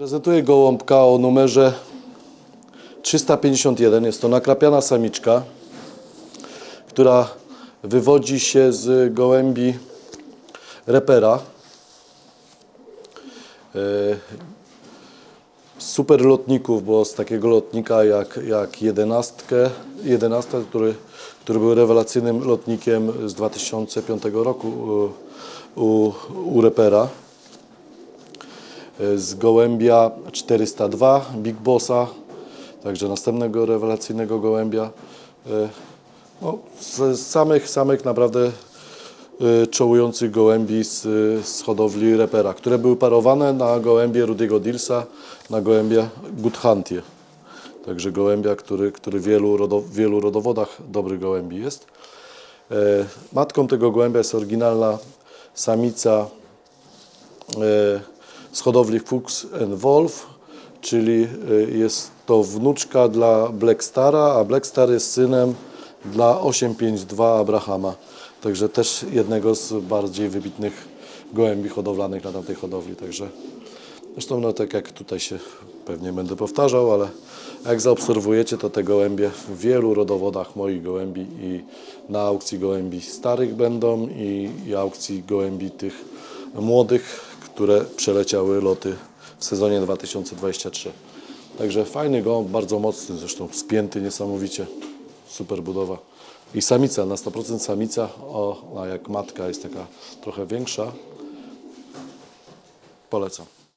Prezentuję gołąbka o numerze 351. Jest to nakrapiana samiczka, która wywodzi się z gołębi repera. E, Super lotników, bo z takiego lotnika jak, jak jedenastkę, jedenastka, który, który był rewelacyjnym lotnikiem z 2005 roku u, u, u repera z Gołębia 402 Big Bossa, także następnego rewelacyjnego gołębia. E, No, z samych, samych naprawdę e, czołujących gołębi z, z hodowli repera, które były parowane na gołębie Rudygo Dilsa, na gołębie Guthantie. Także gołębia, który, który w wielu, rodo, wielu rodowodach dobrych gołębi jest. E, Matką tego gołębia jest oryginalna samica e, z hodowli Fuchs Wolf, czyli e, jest to wnuczka dla Black Stara, a Black Star jest synem dla 852 Abrahama. Także też jednego z bardziej wybitnych gołębi hodowlanych na tamtej hodowli. Także zresztą no tak jak tutaj się pewnie będę powtarzał, ale jak zaobserwujecie, to te gołębie w wielu rodowodach moich gołębi i na aukcji gołębi starych będą i, i aukcji gołębi tych młodych, które przeleciały loty w sezonie 2023. Także fajny gołąb, bardzo mocny, zresztą spięty niesamowicie, super budowa. I samica, na 100% samica, o, a jak matka jest taka trochę większa, polecam.